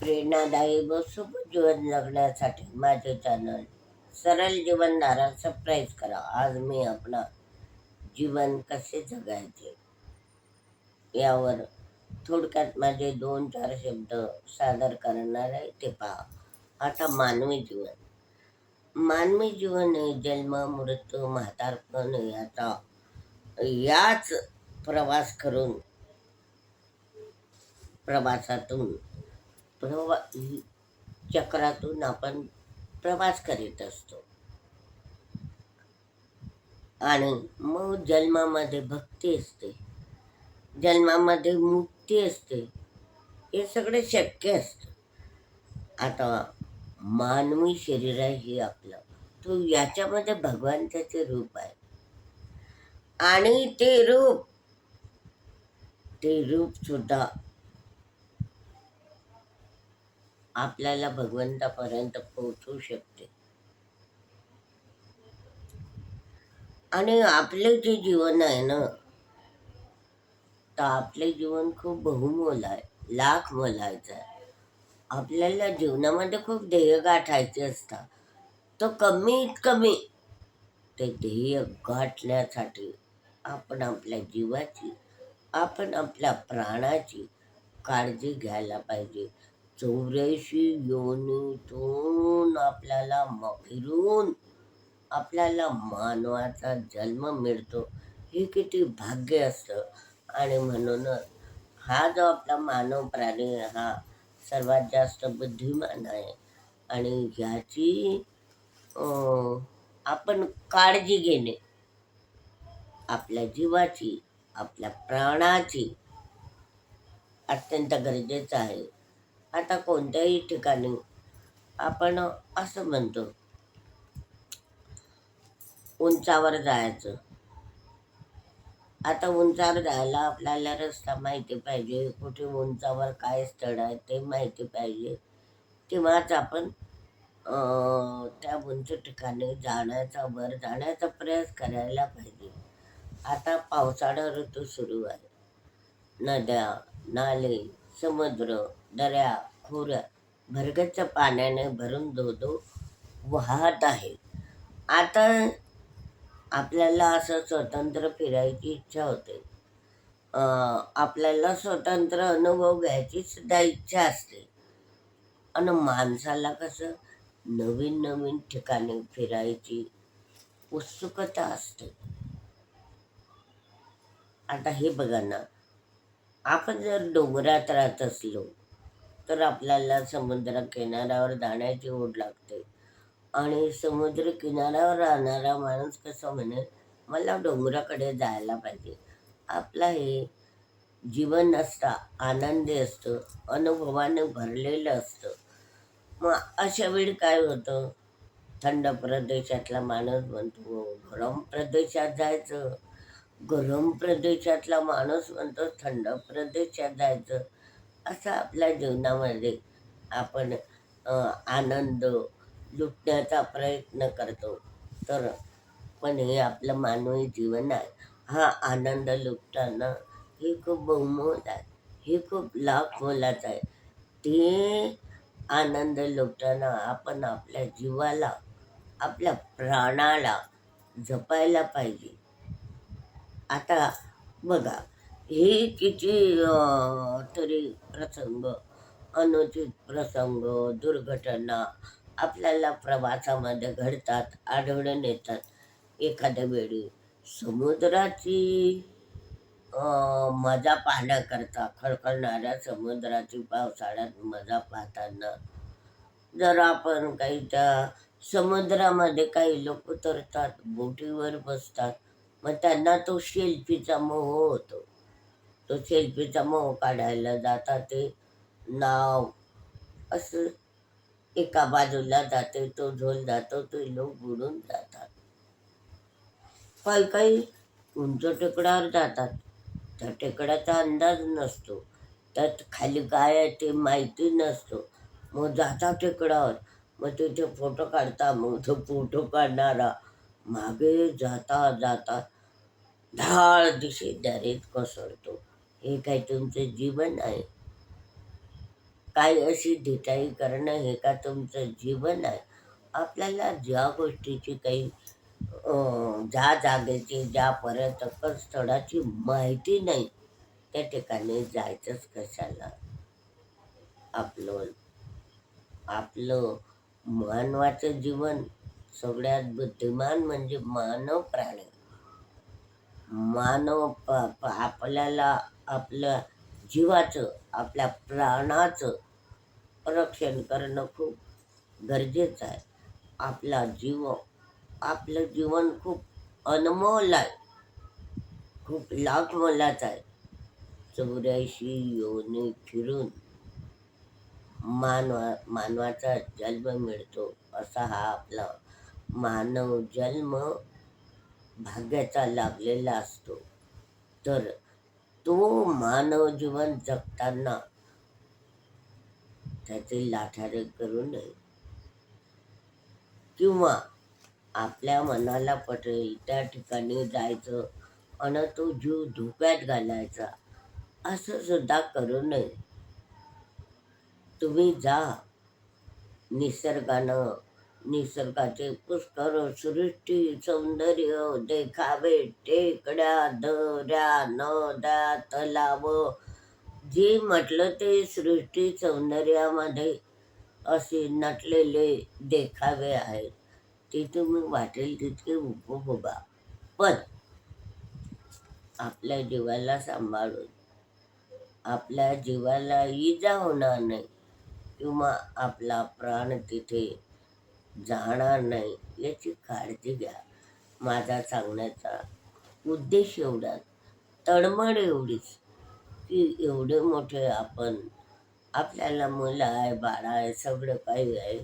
प्रेरणादायी व शुभ जीवन जगण्यासाठी माझे चॅनल सरळ जीवनधारा सबस्क्राईब करा. आज मी आपला जीवन कसे जगायचे यावर थोडक्यात माझे दोन चार शब्द सादर करणार आहे. ते पहा. आता मानवी जीवन. मानवी जीवन हे जन्म मृत्यू म्हातारपण याचा याच प्रवास करून प्रवासातून प्रवा चक्रातून आपण प्रवास करीत असतो. आणि मग जन्मामध्ये भक्ती असते. जन्मामध्ये मुक्ती असते. हे सगळं शक्य असतं. आता मानवी शरीर आहे हे आपलं. तो याच्यामध्ये भगवंताचे रूप आहे. आणि ते रूप ते रूप सुद्धा आपल्याला भगवंतापर्यंत पोहोचवू शकते. आणि आपले जे जीवन आहे ना तर आपले जीवन खूप बहुमोल आहे लाख मोलायचं आहे. आपल्याला जीवनामध्ये खूप ध्येय गाठायचे असतात. तो कमीत कमी ते ध्येय गाठण्यासाठी आपण आपल्या जीवाची आपण आपल्या प्राणाची काळजी घ्यायला पाहिजे. चौऱ्याऐंशी योनीतून आपल्याला म फिरून आपल्याला मानवाचा जन्म मिळतो. हे किती भाग्य असतं. आणि म्हणूनच हा जो आपला मानव प्राणी हा सर्वात जास्त बुद्धिमान आहे. आणि ह्याची आपण काळजी घेणे आपल्या जीवाची आपल्या प्राणाची अत्यंत गरजेचं आहे. आता कोणत्याही ठिकाणी आपण असं म्हणतो उंचावर जायचं. आता उंचावर जायला आपल्याला रस्ता माहिती पाहिजे कुठे उंचावर काय स्थळ आहे ते माहिती पाहिजे. तेव्हाच आपण त्या उंच ठिकाणी जाण्याचा वर जाण्याचा प्रयास करायला पाहिजे. आता पावसाळा ऋतू सुरू आहे. नद्या नाले समुद्र दऱ्या खोऱ्या भरगच्च पाण्याने भरून धोधो वाहत आहे. आता आपल्याला असं स्वतंत्र फिरायची इच्छा होते. आपल्याला स्वतंत्र अनुभव घ्यायची सुद्धा इच्छा असते. आणि माणसाला कसं नवीन नवीन ठिकाणी फिरायची उत्सुकता असते. आता हे बघा ना आपण जर डोंगरात राहत असलो तर आपल्याला समुद्र किनाऱ्यावर जाण्याची ओढ लागते. आणि समुद्र किनाऱ्यावर राहणारा माणूस कसं म्हणेल मला डोंगराकडे जायला पाहिजे. आपला हे जीवन असतं आनंदी असतं अनुभवाने भरलेलं असतं. मग अशा वेळी काय होतं? थंड प्रदेशातला माणूस म्हणतो गरम प्रदेशात जायचं. गरम प्रदेशातला माणूस म्हणतो थंड प्रदेशात जायचं. असा आपल्या जीवनामध्ये आपण आनंद लुटण्याचा प्रयत्न करतो. तर पण हे आपलं मानवी जीवन आहे. हा आनंद लुटताना हे खूप बहुमोल आहे. हे खूप लाख मोलाचं आहे. ते आनंद लुटताना आपण आपल्या जीवाला आपल्या प्राणाला जपायला पाहिजे. आता बघा हे किती तरी प्रसंग अनुचित प्रसंग दुर्घटना आपल्याला प्रवासामध्ये घडतात आढळून येतात. एखाद्या वेळी समुद्राची मजा पाहण्याकरता खळखळणाऱ्या समुद्राची पावसाळ्यात मजा पाहताना जर आपण काही त्या समुद्रामध्ये काही लोक उतरतात बोटीवर बसतात मग त्यांना तो शेल्फीचा मोह होतो. तो सेल्फीचा मोह काढायला जातात ते नाव असं एका बाजूला जाते तो झोल जातो ते लोक बुडून जातात. काही काही उंच टेकड्यावर जातात. त्या टेकड्याचा अंदाज नसतो. त्यात खाली काय आहे ते माहिती नसतो. मग जाता टेकडावर मग तिथे फोटो काढता मग तो फोटो काढणारा. मागे जाता जाता ढाळ दिशे दरीत कोसळतो. हे काय तुमचं जीवन आहे? काय अशी धिटाई करणं हे का तुमचं जीवन आहे? आपल्याला ज्या गोष्टीची काही ज्या जागेची ज्या पर्यटक स्थळाची माहिती नाही त्या ठिकाणी जायचंच कशाला? आपलं आपलं मानवाचं जीवन सगळ्यात बुद्धिमान म्हणजे मानव प्राणी. मानव प- आपल्याला आपल्या जीवाचं आपल्या प्राणाचं रक्षण करणं खूप गरजेचं आहे. आपला जीव आपलं जीवन खूप अनमोल आहे. खूप लाख मोलाचं आहे. चौऱ्याऐंशी योनी फिरून मानवा मानवाचा जन्म मिळतो असा हा आपला मानव जन्म भाग्याचा लाभलेला असतो. तर तो मानव जीवन जगताना त्याचे लाठारे करू नये. किंवा आपल्या मनाला पटेल त्या ठिकाणी जायचं आणि तो जीव धोक्यात घालायचा असं सुद्धा करू नये. तुम्ही जा. निसर्गानं निसर्गाचे पुष्कर सृष्टी सौंदर्य देखावे टेकड्या दऱ्या नद्या तलाव. जे म्हटलं ते सृष्टी सौंदर्यामध्ये असे नटलेले देखावे आहेत. ते तुम्ही वाटेल तितके उपभोगा पण आपल्या जीवाला सांभाळून आपल्या जीवाला इजा होणार नाही किंवा आपला प्राण तिथे जाणार नाही याची काळजी घ्या. माझा सांगण्याचा उद्देश एवढाच. तळमळ एवढीच. की एवढे मोठे आपण आपल्याला मुलं आहे बाळा आहे सगळं काही आहे.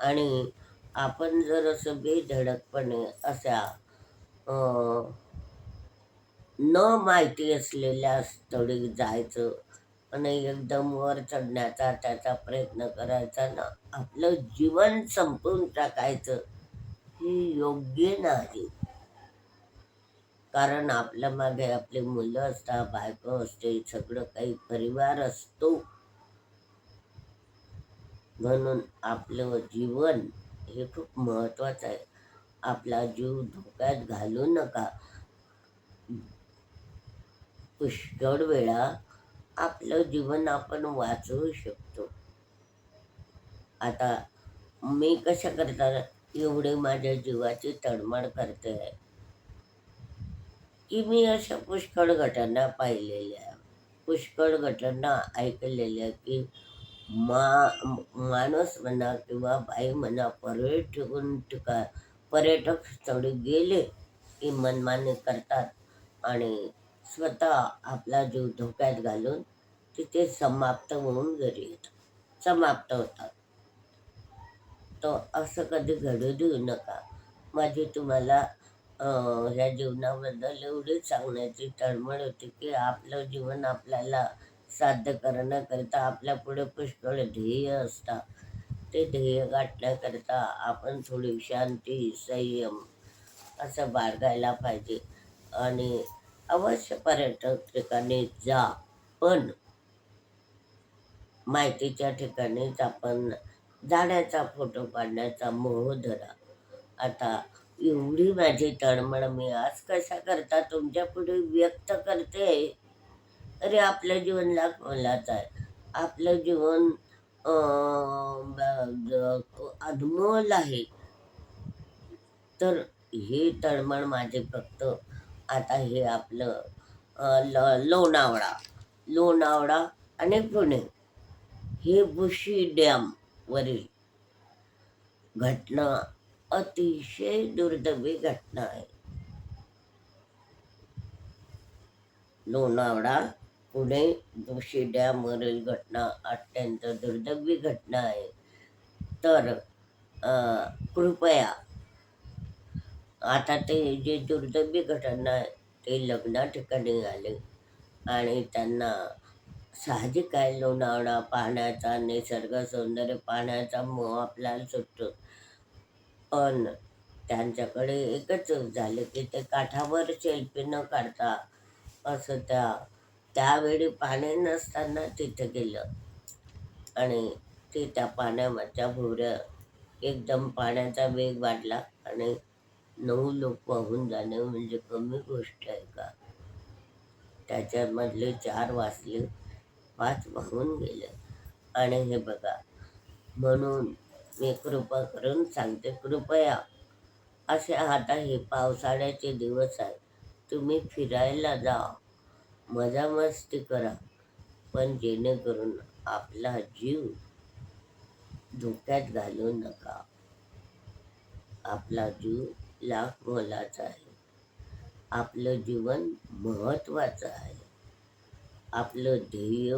आणि आपण जर असं बेधडकपणे अशा न माहिती असलेल्या स्थळी जायचं आणि एकदम वर चढण्याचा त्याचा प्रयत्न करायचा ना. आपलं जीवन संपवून टाकायचं हे योग्य नाही. कारण आपल्या मागे आपले मुलं असतात बायको असते सगळं काही परिवार असतो. म्हणून आपलं जीवन हे खूप महत्वाचं आहे. आपला जीव धोक्यात घालू नका. पुष्कळ वेळा आपलं जीवन आपण वाचवू शकतो. आता मी कशा करता एवढे माझ्या जीवाची तडमड करते आहे की मी अशा पुष्कळ घटना पाहिलेल्या पुष्कळ घटना ऐकलेल्या की मा माणूस म्हणा किंवा बाई म्हणा पर्यटकून ठिका पर्यटक स्थळी गेले की मनमानी करतात आणि स्वतः आपला जीव धोक्यात घालून तिथे समाप्त होऊन घरी येतात समाप्त होतात. तो असं कधी घडू देऊ नका. माझी तुम्हाला ह्या जीवनाबद्दल एवढी सांगण्याची तळमळ होती की आपलं जीवन आपल्याला साध्य करण्याकरिता आपल्या पुढे पुष्कळ ध्येय असतात. ते ध्येय गाठण्याकरिता आपण थोडी शांती संयम असं बाळगायला पाहिजे. आणि अवश्य पर्यटक ठिकाणी जा. पण माहितीच्या ठिकाणीच आपण जाण्याचा फोटो काढण्याचा मोह धरा. आता एवढी माझी तळमळ मी आज कशा करता तुमच्यापुढे व्यक्त करते? अरे आपलं जीवन लाख मोलाचं आहे? आपलं जीवन अनमोल आहे. तर हे तळमळ माझे फक्त आता हे आपलं ल लोणावळा. लोणावळा आणि पुणे. हे बुशी डॅम वरील घटना अतिशय दुर्दैवी घटना आहे. लोणावळा पुणे बुशी डॅम वरील घटना अत्यंत दुर्दैवी घटना आहे. तर कृपया आता ते जे दुर्दैवी घटना आहे ते लग्ना ठिकाणी आले. आणि त्यांना साहजिक आहे लोणावळा पाहण्याचा निसर्ग सौंदर्य पाहण्याचा मोह आपल्याला सुटतो. पण त्यांच्याकडे एकच झालं की ते काठावर सेल्फी न काढता असं त्या त्यावेळी पाणी नसताना तिथे गेलं. आणि ते त्या पाण्यावरच्या भोवऱ्या एकदम पाण्याचा वेग वाढला आणि नऊ लोक वाहून जाणे म्हणजे कमी गोष्ट आहे का? त्याच्यामधले चार वाचले पाच वाहून गेले. आणि हे बघा म्हणून मी कृपा करून सांगते कृपया असे आता हे पावसाळ्याचे दिवस आहे तुम्ही फिरायला जा मजा मस्ती करा. पण जेणेकरून आपला जीव धोक्यात घालू नका. आपला जीव लाख मोलाचा आहे. आपलं जीवन महत्त्वाचं आहे. आपलं ध्येय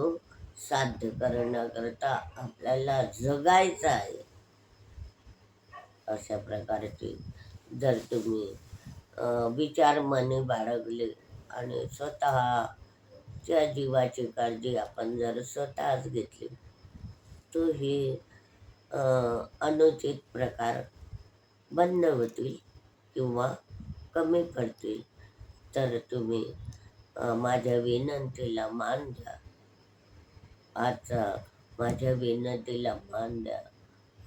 साध्य करण्याकरता आपल्याला जगायचं आहे. अशा प्रकारचे जर तुम्ही विचार मनी बाळगले आणि स्वतःच्या जीवाची काळजी आपण जर स्वतःच घेतली तो हे अनुचित प्रकार बंद होतील. किंवा कमी पडतील तर तुम्ही माझ्या विनंतीला मान द्या. आता माझ्या विनंतीला मान द्या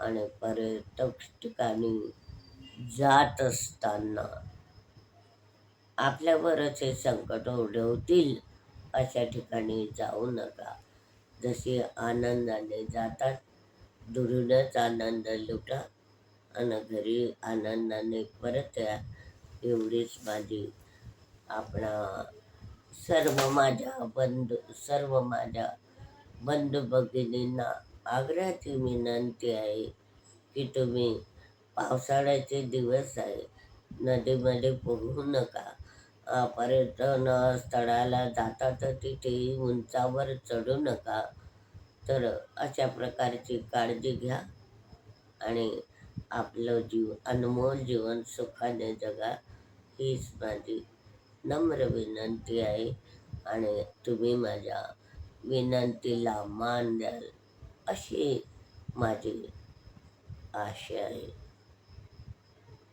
आणि पर्यटक ठिकाणी जात असताना आपल्यावरच हे संकट ओढवतील अशा ठिकाणी जाऊ नका. जसे आनंदाने जातात दुरूनच आनंद लुटा आणि घरी आनंदाने परत या. एवढीच माझी आपणा सर्व माझ्या बंधू सर्व माझ्या बंधू भगिनींना आग्रहाची विनंती आहे की तुम्ही पावसाळ्याचे दिवस आहे. नदीमध्ये पोहू नका. पर्यटन स्थळाला जाता तर तिथे उंचावर चढू नका. तर अशा प्रकारची काळजी घ्या. आणि आपलं जीव अनमोल जीवन सुखाने जगा हीच माझी नम्र विनंती आहे. आणि तुम्ही माझ्या विनंतीला मान द्याल अशी माझी आशा आहे.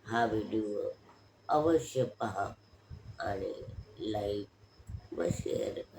हा व्हिडिओ अवश्य पहा आणि लाईक व शेअर करा.